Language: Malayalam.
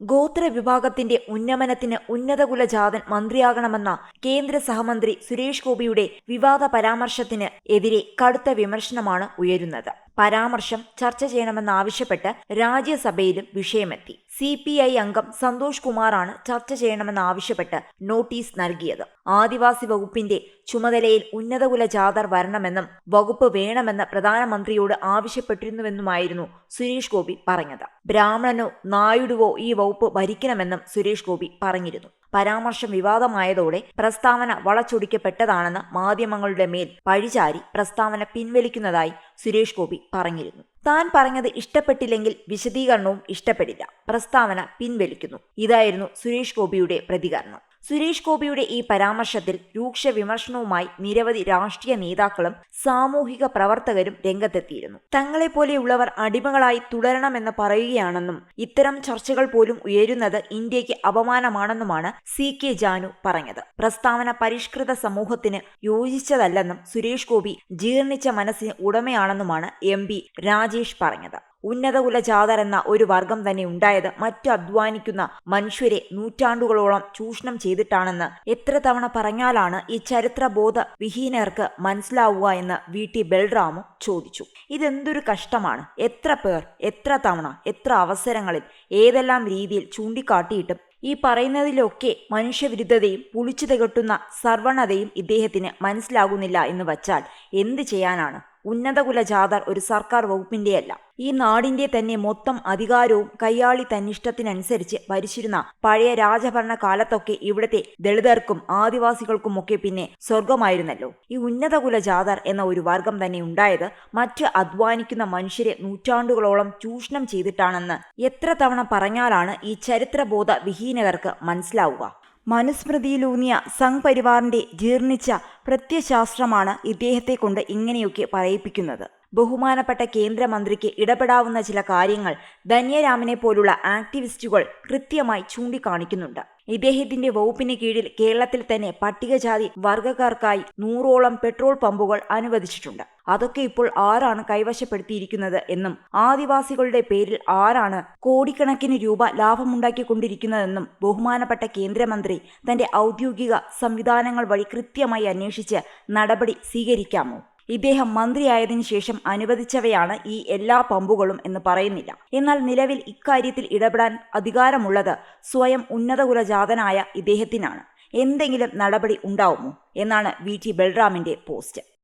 ഗോത്ര വിഭാഗത്തിന്റെ ഉന്നമനത്തിന് ഉന്നതകുല ജാതൻ മന്ത്രിയാകണമെന്ന കേന്ദ്ര സഹമന്ത്രി സുരേഷ് ഗോപിയുടെ വിവാദ പരാമർശത്തിന് എതിരെ കടുത്ത വിമർശനമാണ് ഉയരുന്നത്. പരാമർശം ചർച്ച ചെയ്യണമെന്നാവശ്യപ്പെട്ട് രാജ്യസഭയിലും വിഷയമെത്തി. സി പി ഐ അംഗം സന്തോഷ് കുമാറാണ് ചർച്ച ചെയ്യണമെന്നാവശ്യപ്പെട്ട് നോട്ടീസ് നൽകിയത്. ആദിവാസി വകുപ്പിന്റെ ചുമതലയിൽ ഉന്നതകുല ജാഥർ വരണമെന്നും വകുപ്പ് വേണമെന്ന് പ്രധാനമന്ത്രിയോട് ആവശ്യപ്പെട്ടിരുന്നുവെന്നുമായിരുന്നു സുരേഷ് ഗോപി പറഞ്ഞത്. ബ്രാഹ്മണനോ നായുടുവോ ഈ വകുപ്പ് ഭരിക്കണമെന്നും സുരേഷ് ഗോപി പറഞ്ഞിരുന്നു. പരാമർശം വിവാദമായതോടെ പ്രസ്താവന വളച്ചൊടിക്കപ്പെട്ടതാണെന്ന് മാധ്യമങ്ങളുടെ മേൽ പഴിചാരി പ്രസ്താവന പിൻവലിക്കുന്നതായി സുരേഷ് ഗോപി പറഞ്ഞിരുന്നു. താൻ പറഞ്ഞത് ഇഷ്ടപ്പെട്ടില്ലെങ്കിൽ വിശദീകരണവും ഇഷ്ടപ്പെടില്ല. പ്രസ്താവന പിൻവലിക്കുന്നു. ഇതായിരുന്നു സുരേഷ് ഗോപിയുടെ പ്രതികരണം. സുരേഷ് ഗോപിയുടെ ഈ പരാമർശത്തിൽ രൂക്ഷ വിമർശനവുമായി നിരവധി രാഷ്ട്രീയ നേതാക്കളും സാമൂഹിക പ്രവർത്തകരും രംഗത്തെത്തിയിരുന്നു. തങ്ങളെപ്പോലെയുള്ളവർ അടിമകളായി തുടരണമെന്ന് പറയുകയാണെന്നും ഇത്തരം ചർച്ചകൾ പോലും ഉയരുന്നത് ഇന്ത്യയ്ക്ക് അപമാനമാണെന്നുമാണ് സി കെ ജാനു പറഞ്ഞത്. പ്രസ്താവന പരിഷ്കൃത സമൂഹത്തിന് യോജിച്ചതല്ലെന്നും സുരേഷ് ഗോപി ജീർണിച്ച മനസ്സിന് ഉടമയാണെന്നുമാണ് എം രാജേഷ് പറഞ്ഞത്. ഉന്നതകുല കുലജാതർ എന്ന ഒരു വർഗം തന്നെ ഉണ്ടായത് മറ്റു അധ്വാനിക്കുന്ന മനുഷ്യരെ നൂറ്റാണ്ടുകളോളം ചൂഷണം ചെയ്തിട്ടാണെന്ന് എത്ര തവണ പറഞ്ഞാലാണ് ഈ ചരിത്രബോധ വിഹീനർക്ക് മനസ്സിലാവുക എന്ന് വി. ടി. ബൽറാമു ചോദിച്ചു. ഇതെന്തൊരു കഷ്ടമാണ്. എത്ര പേർ എത്ര തവണ എത്ര അവസരങ്ങളിൽ ഏതെല്ലാം രീതിയിൽ ചൂണ്ടിക്കാട്ടിയിട്ടും ഈ പറയുന്നതിലൊക്കെ മനുഷ്യവിരുദ്ധതയും പുളിച്ചു തികട്ടുന്ന സർവണതയും ഇദ്ദേഹത്തിന് മനസ്സിലാകുന്നില്ല എന്ന് വച്ചാൽ എന്ത് ചെയ്യാനാണ്? ഉന്നതകുല ജാഥ ഒരു സർക്കാർ വകുപ്പിന്റെയല്ല. ഈ നാടിന്റെ തന്നെ മൊത്തം അധികാരവും കയ്യാളി തന്നിഷ്ടത്തിനനുസരിച്ച് ഭരിച്ചിരുന്ന പഴയ രാജഭരണ കാലത്തൊക്കെ ഇവിടത്തെ ദളിതർക്കും ആദിവാസികൾക്കുമൊക്കെ പിന്നെ സ്വർഗമായിരുന്നല്ലോ ഈ ഉന്നതകുല ജാഥർ എന്ന ഒരു വർഗം തന്നെ ഉണ്ടായത് മറ്റ് അധ്വാനിക്കുന്ന മനുഷ്യരെ നൂറ്റാണ്ടുകളോളം ചൂഷണം ചെയ്തിട്ടാണെന്ന് എത്ര തവണ പറഞ്ഞാലാണ് ഈ ചരിത്രബോധ വിഹീനകർക്ക് മനസ്സിലാവുക. മനുസ്മൃതിയിലൂന്നിയ സംഘ് പരിവാറിന്റെ ജീർണിച്ച പ്രത്യശാസ്ത്രമാണ് ഇദ്ദേഹത്തെ കൊണ്ട് ഇങ്ങനെയൊക്കെ പറയിപ്പിക്കുന്നത്. ബഹുമാനപ്പെട്ട കേന്ദ്രമന്ത്രിക്ക് ഇടപെടാവുന്ന ചില കാര്യങ്ങൾ ധന്യരാമനെ പോലുള്ള ആക്ടിവിസ്റ്റുകൾ കൃത്യമായി ചൂണ്ടിക്കാണിക്കുന്നുണ്ട്. ഇദ്ദേഹത്തിന്റെ വകുപ്പിന് കീഴിൽ കേരളത്തിൽ തന്നെ പട്ടികജാതി വർഗക്കാർക്കായി നൂറോളം പെട്രോൾ പമ്പുകൾ അനുവദിച്ചിട്ടുണ്ട്. അതൊക്കെ ഇപ്പോൾ ആരാണ് കൈവശപ്പെടുത്തിയിരിക്കുന്നത് എന്നും ആദിവാസികളുടെ പേരിൽ ആരാണ് കോടിക്കണക്കിന് രൂപ ലാഭമുണ്ടാക്കിക്കൊണ്ടിരിക്കുന്നതെന്നും ബഹുമാനപ്പെട്ട കേന്ദ്രമന്ത്രി തന്റെ ഔദ്യോഗിക സംവിധാനങ്ങൾ വഴി കൃത്യമായി അന്വേഷിച്ച് നടപടി സ്വീകരിക്കാമോ? ഇദ്ദേഹം മന്ത്രിയായതിനു ശേഷം അനുവദിച്ചവയാണ് ഈ എല്ലാ പമ്പുകളും എന്ന് പറയുന്നില്ല. എന്നാൽ നിലവിൽ ഇക്കാര്യത്തിൽ ഇടപെടാൻ അധികാരമുള്ളത് സ്വയം ഉന്നതകുലജാതനായ ഇദ്ദേഹത്തിനാണ്. എന്തെങ്കിലും നടപടി ഉണ്ടാവുമോ? എന്നാണ് വി ടി ബൽറാമിന്റെ പോസ്റ്റ്.